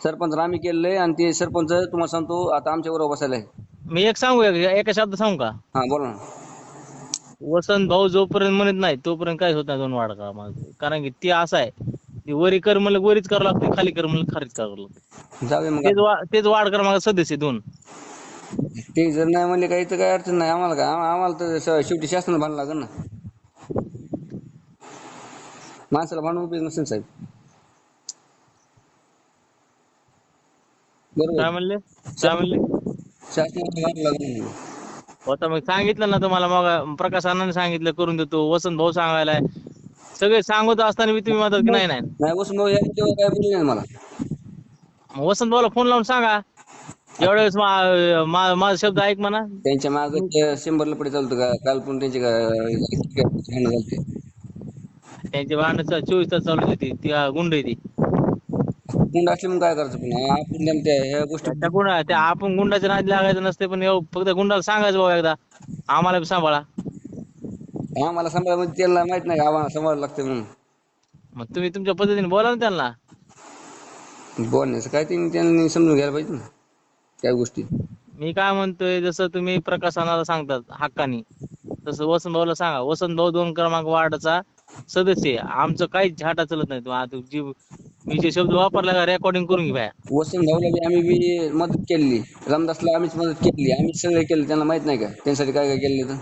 सरपंच आम्ही केलेलं आहे आणि ते सरपंच तुम्हाला सांगतो आता आमच्या बरोबर बसायला आहे मी एक सांगू एक- एका शब्द सांगू का? हा बोला ना. वसंत भाऊ जोपर्यंत म्हणत नाही तोपर्यंत काय होत नाही दोन वाढ का माझं कारण की ते असं आहे ते वरी कर म्हणलं वरीच करावं लागते खाली कर म्हणलं खालीच करावं लागतं. मग. तेच वा- तेच वाढ कर मग सदस्य दोन. ते जर नाही म्हणले काही तर काय अडचण नाही. आम्हाला काय आम- आम्हाला तर शेवटी शासनाला भांडण लागेल ना. माणसाला भांडून उपयोग नसेल साहेब. काय म्हणले? काय म्हणले. होता मग सांगितलं ना तुम्हाला मग प्रकाश अण्णांनी सांगितलं करून देतो. वसंत भाऊ सांगायलाय सगळे सांगत असताना मी तुम्ही की नाही नाही. वसून भाऊ काय बोलले नाही मला? मग वसंत भाऊला फोन लावून सांगा. एवढ्या वेळेस मा- मा- माझा शब्द ऐक म्हणा. त्यांच्या माग शंभर लपडे चालतो का? काल पण त्यांचे का- भांडणं झालते. त्यांची भांडण चोवीस तास चालू होती ती गुंड आहे ती. गुंड असले मग काय करायचं पण आपण नेमकं त्या ह्या गोष्टी त्या गुंडा त्या आपण गुंडाच्या नादी लागायचं नसते पण एव- फक्त गुंडाला सांगायचं बाबा एकदा. आम्हाला बी सांभाळा. आम्हाला सांभाळा म्हणजे त्यांना माहीत नाही आम्हाला सांभाळावं लागतं म्हणून. मग तुम्ही तुमच्या पद्धतीने बोला ना त्यांना. बोलण्याचं काय त्यांनी त्यांनी समजून घ्यायला पाहिजे ना त्या गोष्टी. मी काय म्हणतोय जसं तुम्ही प्रकाशनाला सांगतात हक्कानी तसं वसंत भाऊला सांगा. वसंत भाऊ दोन क्रमांक वार्डाचा सदस्य आहे. आमचं काहीच झाटा चलत नाही. तुम्ही आता जी मी जे शब्द वापरला रेकॉर्डिंग करून घ्या वसंत भाऊला बी आम्ही बी मदत केली रामदासला आम्हीच मदत केली आम्हीच सगळे केलं त्यांना माहीत नाही का? त्यांच्यासाठी काय काय केलं तर